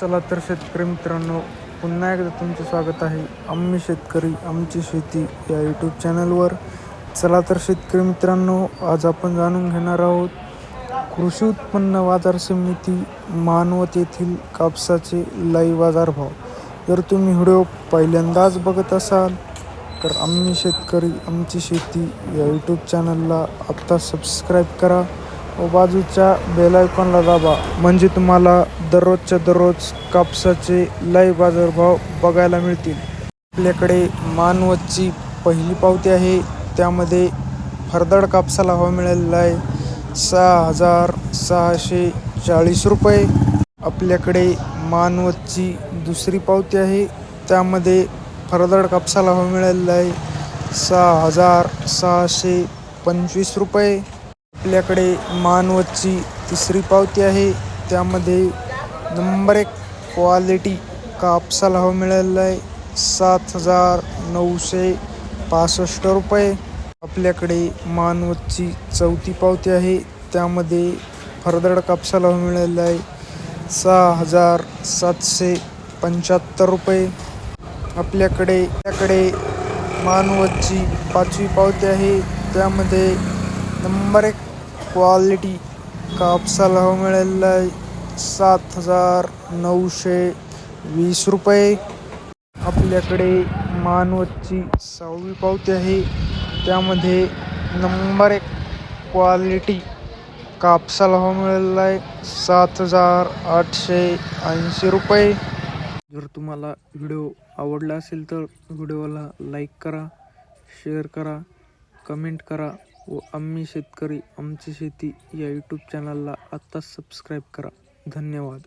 चला तर शेतकरी मित्रांनो पुन्हा एकदा तुमचे स्वागत आहे आम्ही शेतकरी आमची शेती या यूट्यूब चॅनलवर चला तर शेतकरी मित्रांनो आज आपण जाणून घेणार आहोत कृषी उत्पन्न बाजार समिती मानवत येथील कापसाचे लाईव्ह बाजारभाव. जर तुम्ही व्हिडिओ पहिल्यांदाच बघत असाल तर आम्ही शेतकरी आमची शेती या यूट्यूब चॅनलला आत्ता सबस्क्राईब करा. व बाजूच्या बेल आयकॉनला दाबा. म्हणजे तुम्हाला दररोजच्या दररोज कापसाचे लाईव्ह बाजारभाव बघायला मिळतील. आपल्याकडे मानवतची पहिली पावती आहे. त्यामध्ये फरदड कापसाला हवा मिळालेला आहे. सहा हजार सहाशे चाळीस रुपये. आपल्याकडे मानवतची दुसरी पावती आहे. त्यामध्ये फरदड कापसाला हवा मिळालेला आहे. सहा हजार सहाशे पंचवीस रुपये. आपल्याकडे मानवतची तिसरी पावती आहे. त्यामध्ये नंबर एक क्वालिटी कापसाला भाव मिळालेला आहे. सात हजार नऊशे पासष्ट रुपये. आपल्याकडे मानवतची चौथी पावती आहे. त्यामध्ये फरदड कापसाला भाव मिळालेला आहे. सहा हजार सातशे पंच्याहत्तर रुपये. आपल्याकडे आपल्याकडे मानवतची पाचवी पावती आहे. त्यामध्ये नंबर एक क्वालिटी कापसाला भाव मिळालेला आहे? सात हजार नऊशे वीस रुपये. आपल्याकडे मानवतची सहावी पावती आहे. त्यामध्ये नंबर एक क्वालिटी कापसाला भाव मिळालेला आहे? सात हजार आठशे ऐंशी रुपये. जर तुम्हाला व्हिडिओ आवडला असेल तर व्हिडिओला लाईक करा शेअर करा कमेंट करा. व आम्ही शेतकरी आमची शेती या यूट्यूब चॅनलला आत्ताच सबस्क्राईब करा. धन्यवाद.